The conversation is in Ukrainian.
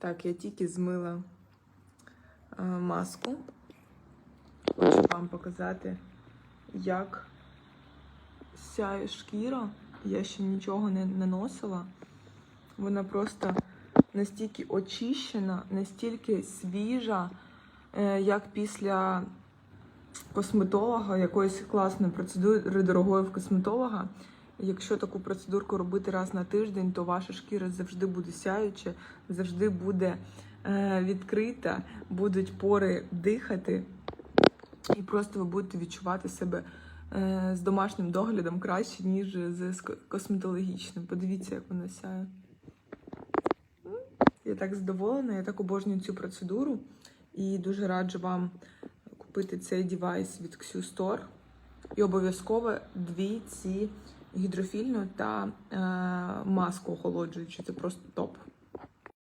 Так, я тільки змила е, маску. Хочу вам показати, як сяє шкіра. Я ще нічого не наносила. Вона просто настільки очищена, настільки свіжа, е, як після косметолога, якоїсь класної процедури дорогої в косметолога. Якщо таку процедурку робити раз на тиждень, то ваша шкіра завжди буде сяюча, завжди буде е, відкрита, будуть пори дихати, і просто ви будете відчувати себе е, з домашнім доглядом краще, ніж з косметологічним. Подивіться, як вона сяє. Я так задоволена, я так обожнюю цю процедуру і дуже раджу вам купити цей девайс від Q Store. І обов'язково дві ці гідрофільну та е, маску охолоджуючу. Це просто топ.